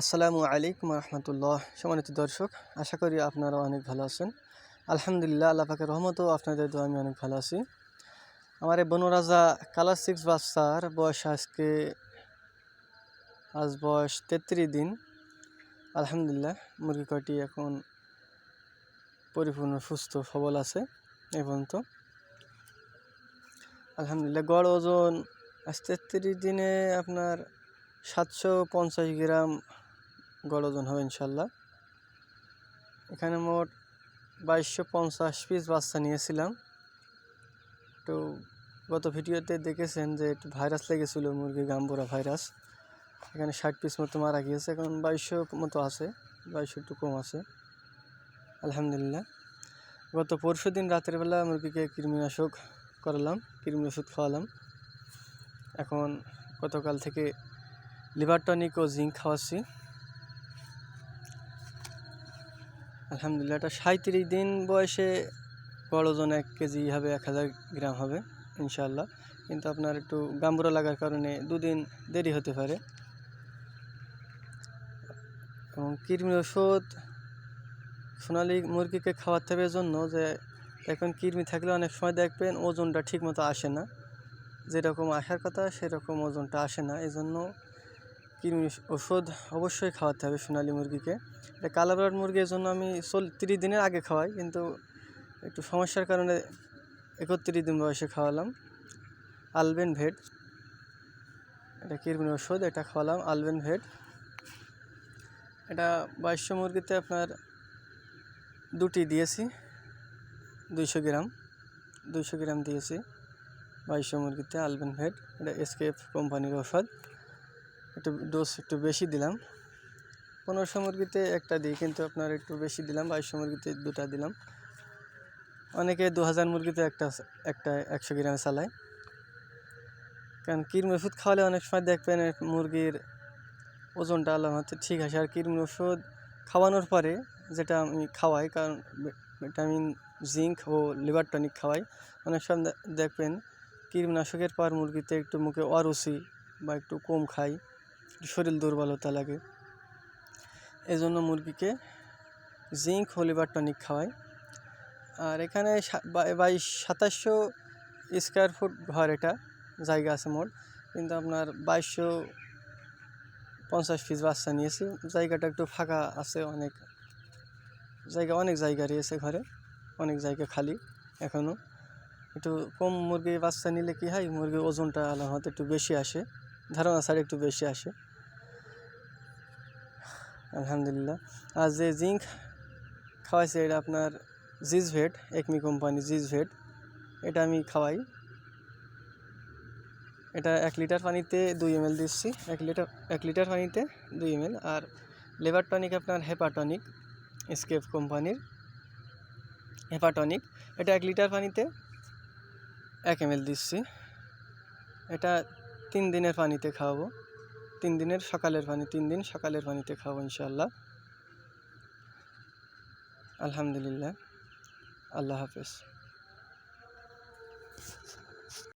আসসালামু আলাইকুম রহমতুল্লাহ। সম্মানিত দর্শক, আশা করি আপনারা অনেক ভালো আছেন। আলহামদুলিল্লাহ, আল্লাহ পাকের রহমতও আপনাদের তো আমি অনেক ভালো আছি। আমার এই বনরাজা কালার সিক্স বাচ্চার বয়স আজকে, আজ বয়স তেত্রিশ দিন। আলহামদুলিল্লাহ, মুরগি কয়টি এখন পরিপূর্ণ, সুস্থ, সবল আছে এ পর্যন্ত। আলহামদুলিল্লাহ, গড় ওজন আজ তেত্রিশ দিনে আপনার সাতশো পঞ্চাশ গ্রাম গড় ওজন হবে ইনশাল্লাহ। এখানে মোট বাইশশো পঞ্চাশ পিস বাচ্চা নিয়েছিলাম। তো গত ভিডিওতে দেখেছেন যে একটু ভাইরাস লেগেছিলো মুরগি গাম্বুরা ভাইরাস। এখানে ষাট পিস মতো মারা গিয়েছে, এখন বাইশশো মতো আছে বাইশশো একটু কম আছে। আলহামদুলিল্লাহ। গত পরশু দিন রাতের বেলা মুরগিকে কৃমিনাশক করালাম কৃমি ওষুধ খাওয়ালাম। এখন গতকাল থেকে লিভার টনিক ও জিঙ্ক খাওয়াচ্ছি। আলহামদুলিল্লাহ, এটা সাঁত্রিশ দিন বয়সে বড় ওজন এক কেজি হবে, এক হাজার গ্রাম হবে ইনশাল্লাহ কিন্তু আপনার একটু গাম্বুরা লাগার কারণে দুদিন দেরি হতে পারে। এবং কৃমি ওষুধ সোনালি মুরগিকে খাওয়াতে হবে জন্য যে, এখন কৃমি থাকলে অনেক সময় দেখবেন ওজনটা ঠিকমতো আসে না। যেরকম আসার কথা, সেরকম ওজনটা আসে না। এই জন্য কৃমি ওষুধ অবশ্যই খাওয়াতে হবে সোনালি মুরগিকে। এটা কালাব্রাড মুরগির জন্য আমি চল তিরিশ দিনের আগে খাওয়াই, কিন্তু একটু সমস্যার কারণে একত্রিশ দিন বয়সে খাওয়ালাম। আলবেন ভেট এটা কৃমি ওষুধ, এটা খাওয়ালাম আলবেন ভেট এটা বাইশশো মুরগিতে আপনার দুটি দিয়েছি, দুইশো গ্রাম দুইশো গ্রাম দিয়েছি। বাইশশো মুরগিতে আলবেন ভেট এটা এসকেফ কোম্পানির ওষুধ। একটু ডোজ একটু বেশি দিলাম। পনেরোশো মুরগিতে একটা দিই, কিন্তু আপনার একটু বেশি দিলাম, বাইশশো মুরগিতে দুটা দিলাম। অনেকে দু হাজার মুরগিতে একটা একটা একশো গ্রামে চালায়। কারণ কৃমি ওষুধ খাওয়ালে অনেক সময় দেখবেন মুরগির ওজনটা আলাম হচ্ছে, ঠিক আছে। আর কৃমি ওষুধ খাওয়ানোর পরে যেটা আমি খাওয়াই, কারণ ভিটামিন জিঙ্ক ও লিভার টনিক খাওয়াই, অনেক সময় দেখবেন কীটনাশকের পর মুরগিতে একটু মুখে অরুচি বা একটু কম খাই। শরীর দুর্বলতা লাগে। এই জন্য মুরগিকে জিঙ্ক ও লিভার টনিক খাওয়াই। আর এখানে বাইশ, সাতাশশো স্কোয়ার ফুট ঘর এটা, জায়গা আছে মোট। কিন্তু আপনার বাইশশো পঞ্চাশ পিস বাচ্চা নিয়েছি। জায়গাটা একটু ফাঁকা আছে অনেক। জায়গা অনেক জায়গা রয়েছে ঘরে, অনেক জায়গা খালি এখনও একটু কম মুরগি বাচ্চা নিলে কি হয়, মুরগির ওজনটা আলাদা একটু বেশি আসে। ধারণা ছাড়া একটু বেশি আসে। আলহামদুলিল্লাহ। আর যে জিঙ্ক খাওয়াইছে এটা আপনার Zis vet Acme company Zis vet এটা আমি খাওয়াই। এটা এক লিটার পানিতে দুই এম দিচ্ছি। এক লিটার এক লিটার পানিতে দুই এম আর লেবার টনিক আপনার হেপাটনিক স্কেপ কোম্পানির হেপাটনিক। এটা এক লিটার পানিতে এক এম এল দিচ্ছি। এটা তিন দিনের পানিতে খাওয়াবো। তিন দিনের সকালের পানি, তিন দিন সকালের পানিতে খাওয়াবো ইনশাল্লাহ আলহামদুলিল্লাহ। আল্লাহ হাফেজ।